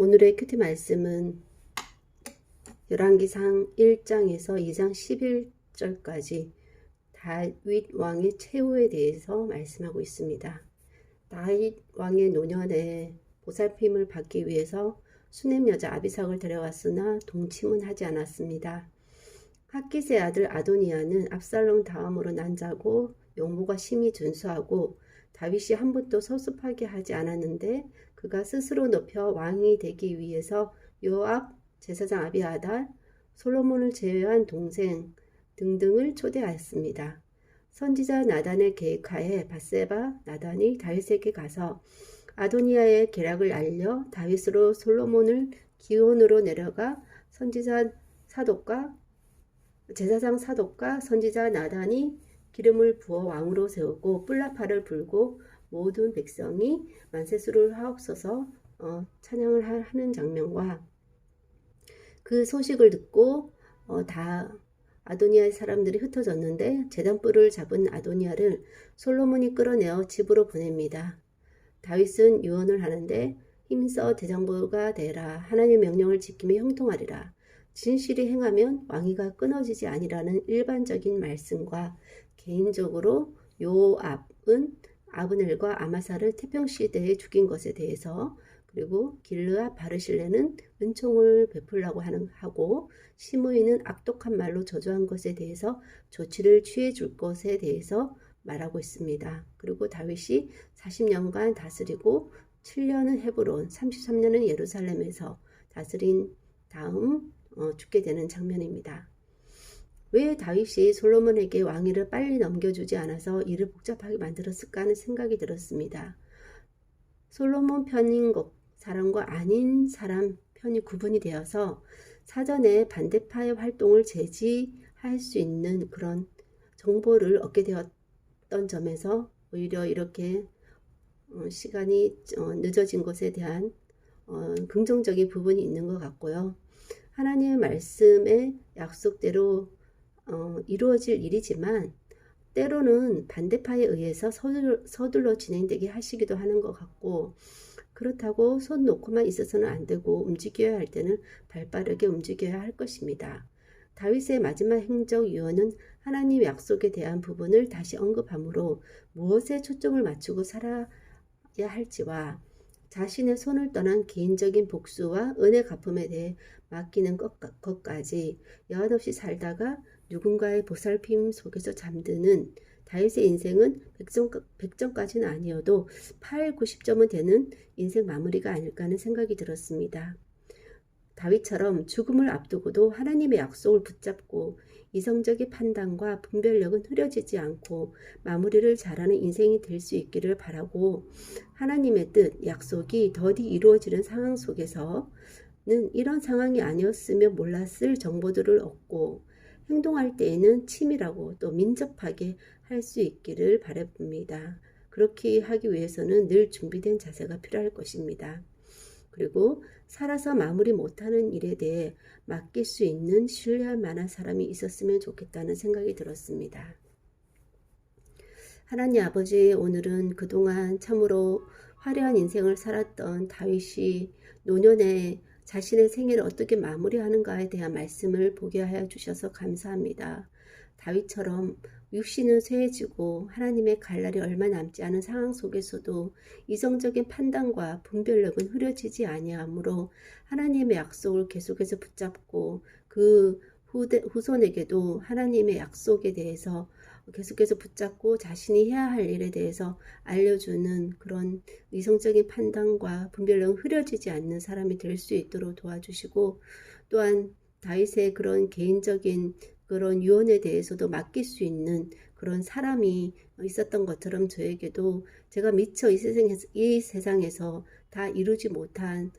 오늘의 큐티 말씀은 열왕기상 1장에서 2장 11절까지 다윗 왕의 최후에 대해서 말씀하고 있습니다. 다윗 왕의 노년에 보살핌을 받기 위해서 수냄 여자 아비삭을 데려왔으나 동침은 하지 않았습니다. 학기세 아들 아도니아는 압살롬 다음으로 난 자고 용모가 심히 준수하고 다윗이 한 번도 서습하게 하지 않았는데 그가 스스로 높여 왕이 되기 위해서 요압, 제사장 아비아달, 솔로몬을 제외한 동생 등등을 초대하였습니다. 선지자 나단의 계획하에 바세바 나단이 다윗에게 가서 아도니아의 계략을 알려 다윗으로 솔로몬을 기온으로 내려가 선지자 사독과 제사장 사독과 선지자 나단이 기름을 부어 왕으로 세우고 뿔라파를 불고 모든 백성이 만세수를 하옵소서 어, 찬양을 하는 장면과 그 소식을 듣고 어, 다 아도니아의 사람들이 흩어졌는데 재단불을 잡은 아도니아를 솔로몬이 끌어내어 집으로 보냅니다. 다윗은 유언을 하는데 힘써 대장부가 되라 하나님의 명령을 지키며 형통하리라 진실이 행하면 왕위가 끊어지지 아니라는 일반적인 말씀과 개인적으로 요압은 아브넬과 아마사를 태평시대에 죽인 것에 대해서 그리고 길르아 바르실레는 은총을 베풀라고 하는 하고 시므이는 악독한 말로 저주한 것에 대해서 조치를 취해 줄 것에 대해서 말하고 있습니다. 그리고 다윗이 40년간 다스리고 7년은 헤브론, 33년은 예루살렘에서 다스린 다음 어, 죽게 되는 장면입니다. 왜 다윗이 솔로몬에게 왕위를 빨리 넘겨주지 않아서 일을 복잡하게 만들었을까 하는 생각이 들었습니다. 솔로몬 편인 것, 사람과 아닌 사람 편이 구분이 되어서 사전에 반대파의 활동을 제지할 수 있는 그런 정보를 얻게 되었던 점에서 오히려 이렇게 어, 시간이 어, 늦어진 것에 대한 어, 긍정적인 부분이 있는 것 같고요. 하나님의 말씀의 약속대로 어, 이루어질 일이지만 때로는 반대파에 의해서 서둘러, 서둘러 진행되게 하시기도 하는 것 같고 그렇다고 손 놓고만 있어서는 안 되고 움직여야 할 때는 발빠르게 움직여야 할 것입니다. 다윗의 마지막 행적 유언은 하나님 약속에 대한 부분을 다시 언급하므로 무엇에 초점을 맞추고 살아야 할지와 자신의 손을 떠난 개인적인 복수와 은혜 갚음에 대해 맡기는 것까지 여한없이 살다가 누군가의 보살핌 속에서 잠드는 다윗의 인생은 100점, 100점 까지는 아니어도 8, 90점은 되는 인생 마무리가 아닐까 하는 생각이 들었습니다. 다윗처럼 죽음을 앞두고도 하나님의 약속을 붙잡고 이성적인 판단과 분별력은 흐려지지 않고 마무리를 잘하는 인생이 될 수 있기를 바라고 하나님의 뜻, 약속이 더디 이루어지는 상황 속에서는 이런 상황이 아니었으면 몰랐을 정보들을 얻고 행동할 때에는 치밀하고 또 민첩하게 할 수 있기를 바랍니다. 그렇게 하기 위해서는 늘 준비된 자세가 필요할 것입니다. 그리고 살아서 마무리 못하는 일에 대해 맡길 수 있는 신뢰할 만한 사람이 있었으면 좋겠다는 생각이 들었습니다. 하나님 아버지 오늘은 그동안 참으로 화려한 인생을 살았던 다윗이 노년에 자신의 생애를 어떻게 마무리하는가에 대한 말씀을 보게 하여 주셔서 감사합니다. 다윗처럼 육신은 쇠해지고 하나님의 갈날이 얼마 남지 않은 상황 속에서도 이성적인 판단과 분별력은 흐려지지 아니하므로 하나님의 약속을 계속해서 붙잡고 그 후대, 후손에게도 하나님의 약속에 대해서 계속해서 붙잡고 자신이 해야 할 일에 대해서 알려주는 그런 이성적인 판단과 분별력은 흐려지지 않는 사람이 될 수 있도록 도와주시고 또한 다윗의 그런 개인적인 그런 유언에 대해서도 맡길 수 있는 그런 사람이 있었던 것처럼 저에게도 제가 미처 이 세상에서, 이 세상에서 다 이루지 못한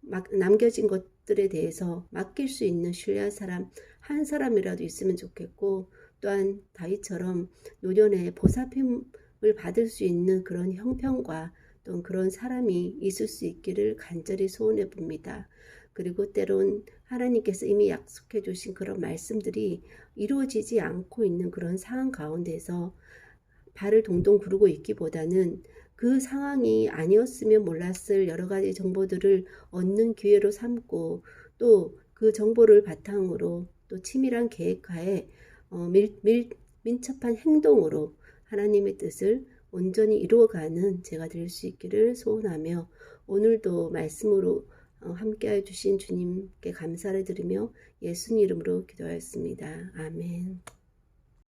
막 남겨진 것들에 대해서 맡길 수 있는 신뢰한 사람 한 사람이라도 있으면 좋겠고 또한 다윗처럼 노년에 보살핌을 받을 수 있는 그런 형편과 또 그런 사람이 있을 수 있기를 간절히 소원해 봅니다. 그리고 때론 하나님께서 이미 약속해 주신 그런 말씀들이 이루어지지 않고 있는 그런 상황 가운데서 발을 동동 구르고 있기보다는 그 상황이 아니었으면 몰랐을 여러 가지 정보들을 얻는 기회로 삼고 또 그 정보를 바탕으로 또 치밀한 계획하에 어, 밀, 밀, 민첩한 행동으로 하나님의 뜻을 온전히 이루어가는 제가 될 수 있기를 소원하며 오늘도 말씀으로 어, 함께해 주신 주님께 감사를 드리며 예수님 이름으로 기도하였습니다. 아멘.